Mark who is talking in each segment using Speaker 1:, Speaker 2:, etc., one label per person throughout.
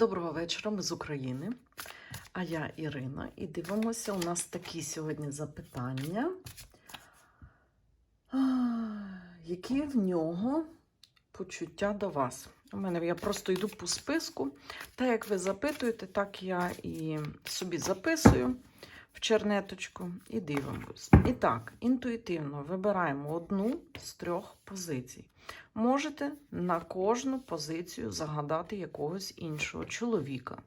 Speaker 1: Доброго вечора, ми з України. А я Ірина, і дивимося, у нас такі сьогодні запитання. Які в нього почуття до вас? У мене я просто йду по списку. Так як ви запитуєте, так я і собі записую в чернеточку і дивимось. І так, інтуїтивно вибираємо одну з трьох позицій. Можете на кожну позицію загадати якогось іншого чоловіка.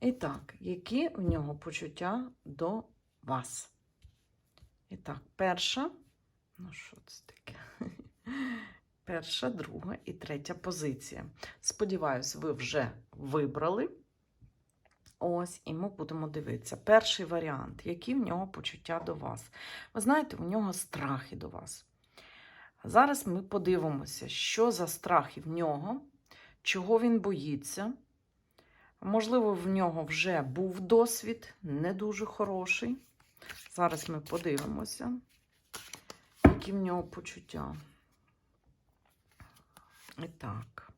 Speaker 1: І так, які в нього почуття до вас? І так, перша. Ну, що це таке? Перша, друга і третя позиція. Сподіваюсь, ви вже вибрали. Ось, і ми будемо дивитися. Перший варіант, які в нього почуття до вас. Ви знаєте, у нього страхи до вас. Зараз ми подивимося, що за страхи в нього, чого він боїться. Можливо, в нього вже був досвід, не дуже хороший. Зараз ми подивимося, які в нього почуття. І так.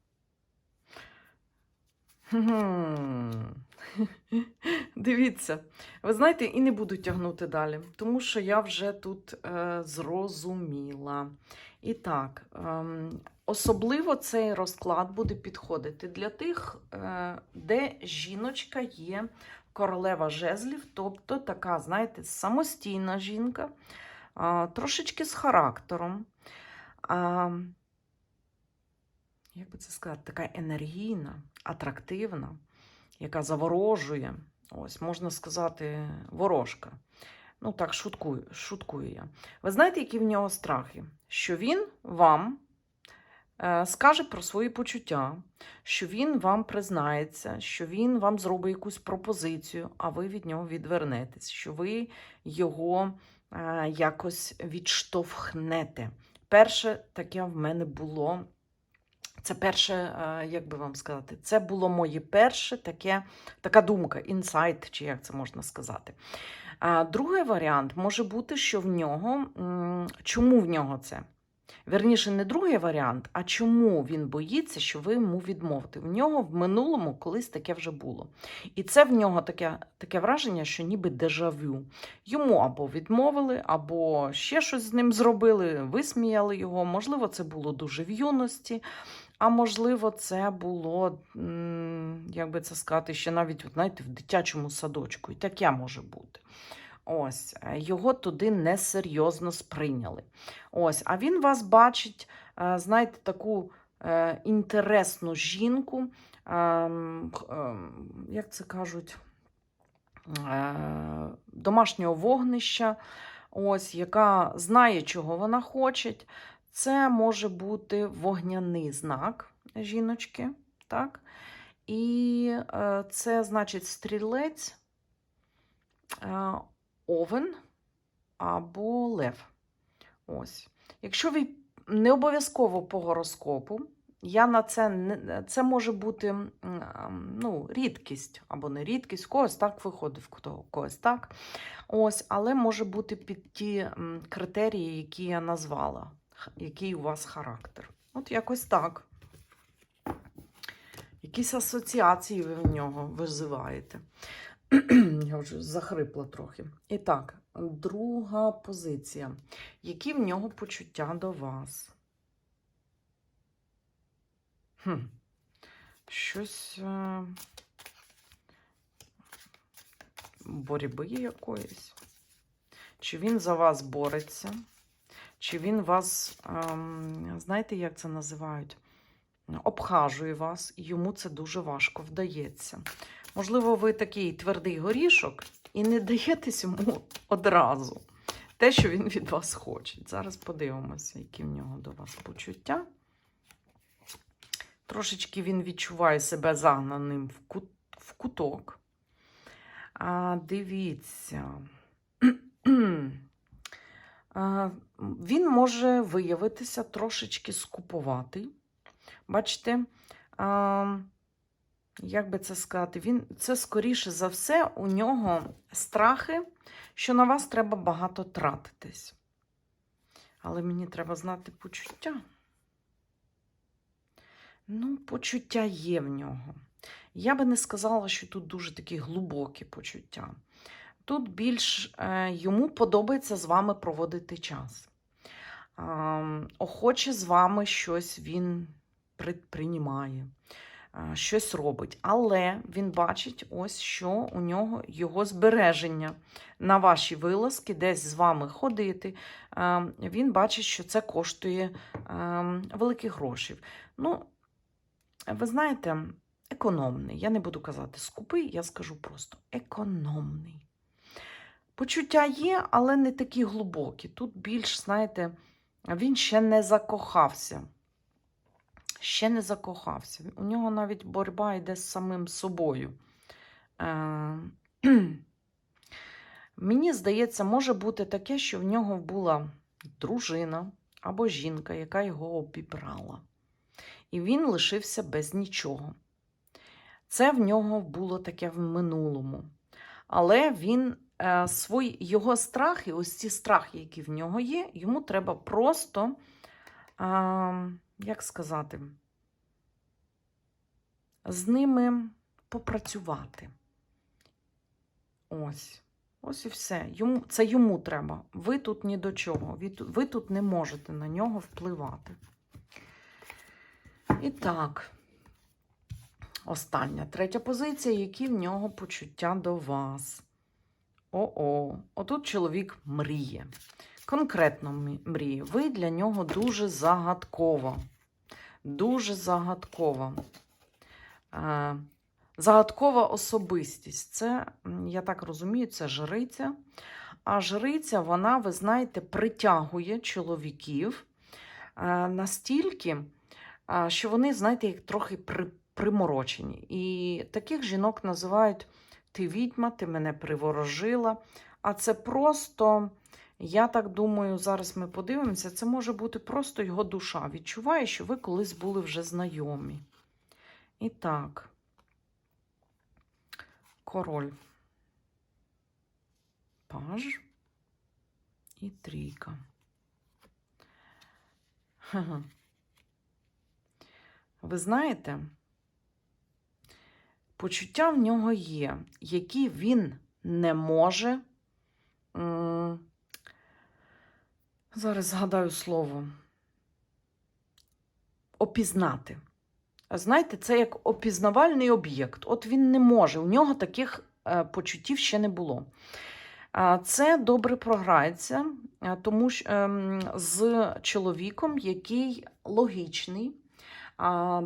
Speaker 1: Дивіться, ви знаєте, і не буду тягнути далі, тому що я вже тут е, зрозуміла. І так, ем, особливо цей розклад буде підходити для тих, е, де жіночка є королева жезлів, тобто така, знаєте, самостійна жінка, е, трошечки з характером. Е, як би це сказати, така енергійна, атрактивна, яка заворожує. Ось, можна сказати, ворожка. Ну, так, шуткую, шуткую я. Ви знаєте, які в нього страхи? Що він вам е, скаже про свої почуття, що він вам признається, що він вам зробить якусь пропозицію, а ви від нього відвернетесь, що ви його е, якось відштовхнете. Перше таке в мене було. Це перше, е, як би вам сказати, це було моє перше таке, така думка, інсайт, чи як це можна сказати. Другий варіант може бути, що в нього, чому в нього це? Верніше, не другий варіант, а чому він боїться, що ви йому відмовите. В нього в минулому колись таке вже було. І це в нього таке, таке враження, що ніби дежавю. Йому або відмовили, або ще щось з ним зробили, висміяли його. Можливо, це було дуже в юності. А можливо, це було, як би це сказати, ще навіть знаєте, в дитячому садочку. І таке може бути. Ось, е, його туди несерйозно сприйняли. Ось, а він вас бачить, е, знаєте, таку е, інтересну жінку, ем, ем, як це кажуть, домашнього вогнища, ось, яка знає, чого вона хоче. Це може бути вогняний знак жіночки, так? І е, це значить стрілець, е, овен або лев. Ось. Якщо ви не обов'язково по гороскопу, я на це не це може бути ну, рідкість або не рідкість, когось так виходить, в когось так. Ось, але може бути під ті критерії, які я назвала, який у вас характер. От якось так. Якісь асоціації ви в нього визиваєте. Я вже захрипла трохи. І так, друга позиція. Які в нього почуття до вас? Хм. Щось е... боротьби якоїсь? Чи він за вас бореться? Чи він вас, ем, знаєте, як це називають? Обхажує вас, і йому це дуже важко вдається. Можливо, ви такий твердий горішок і не даєтесь йому одразу те, що він від вас хоче. Зараз подивимося, які в нього до вас почуття. Трошечки він відчуває себе загнаним в, в куток. А, дивіться. А, він може виявитися трошечки скупуватий. Бачите, а, як би це сказати, він, це скоріше за все у нього страхи, що на вас треба багато тратитись. Але мені треба знати почуття. Ну, почуття є в нього. Я би не сказала, що тут дуже такі глибокі почуття. Тут більш е, йому подобається з вами проводити час. Охоче з вами щось він предпринімає, щось робить. Але він бачить, ось що у нього його збереження на ваші вилазки, десь з вами ходити. Він бачить, що це коштує великих грошей. Ну, ви знаєте, економний. Я не буду казати скупий, я скажу просто економний. Почуття є, але не такі глибокі. Тут більш, знаєте, він ще не закохався. Ще не закохався. У нього навіть боротьба йде з самим собою. Е, Мені здається, може бути таке, що в нього була дружина або жінка, яка його обібрала. І він лишився без нічого. Це в нього було таке в минулому. Але він свої, його страхи, ось ці страхи, які в нього є, йому треба просто, е, як сказати, з ними попрацювати. Ось. Ось і все. Йому, це йому треба. Ви тут ні до чого. Ви, ви тут не можете на нього впливати. І так, остання третя позиція, які в нього почуття до вас. О-о, отут чоловік мріє. Конкретно мріє. Ви для нього дуже загадкова. Дуже загадкова. Е, загадкова особистість. Це, я так розумію, це жриця. А жриця, вона, ви знаєте, притягує чоловіків е, настільки, що вони, знаєте, як трохи при, приморочені. І таких жінок називають ти відьма, ти мене приворожила. А це просто, я так думаю, зараз ми подивимося, це може бути просто його душа. Відчуває, що ви колись були вже знайомі. І так, король, паж і трійка. Ви знаєте, почуття в нього є, які він не може. Зараз згадаю слово. Опізнати. Знаєте, це як опізнавальний об'єкт. От він не може, у нього таких е, почуттів ще не було. Це добре програється, е, тому що ем, з чоловіком, який логічний,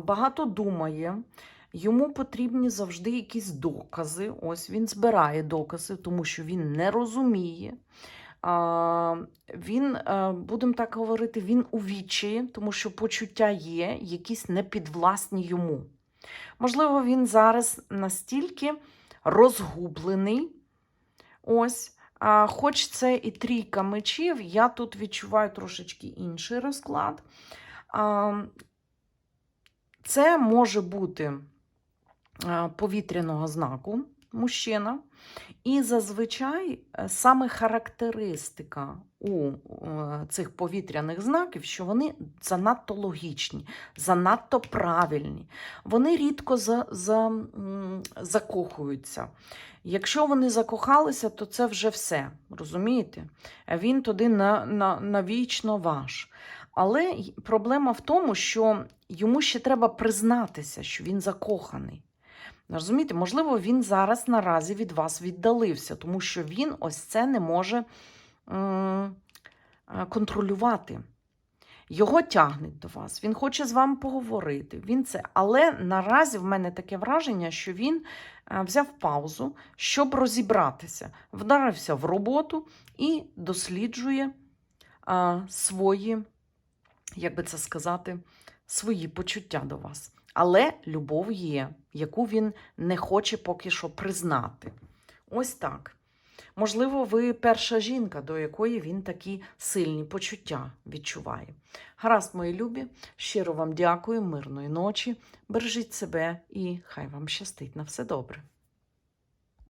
Speaker 1: багато думає. Йому потрібні завжди якісь докази. Ось він збирає докази, тому що він не розуміє. Він, е, будемо так говорити, він у відчаї, тому що почуття є, якісь непідвласні йому. Можливо, він зараз настільки розгублений. Ось, а, хоч це і трійка мечів, я тут відчуваю трошечки інший розклад. А, це може бути повітряного знаку мужчина. І зазвичай е, саме характеристика у е, цих повітряних знаків, що вони занадто логічні, занадто правильні. Вони рідко за, за, закохуються. Якщо вони закохалися, то це вже все. Розумієте? Він туди на, на, навічно ваш. Але проблема в тому, що йому ще треба признатися, що він закоханий. Розумієте, можливо, він зараз наразі від вас віддалився, тому що він ось це не може е, контролювати. Його тягнуть до вас, він хоче з вами поговорити. Він це. Але наразі в мене таке враження, що він е, взяв паузу, щоб розібратися, вдарився в роботу і досліджує свої, як би це сказати, свої почуття до вас. Але любов є, яку він не хоче поки що признати. Ось так. Можливо, ви перша жінка, до якої він такі сильні почуття відчуває. Гаразд, мої любі, щиро вам дякую, мирної ночі. Бережіть себе і хай вам щастить на все добре.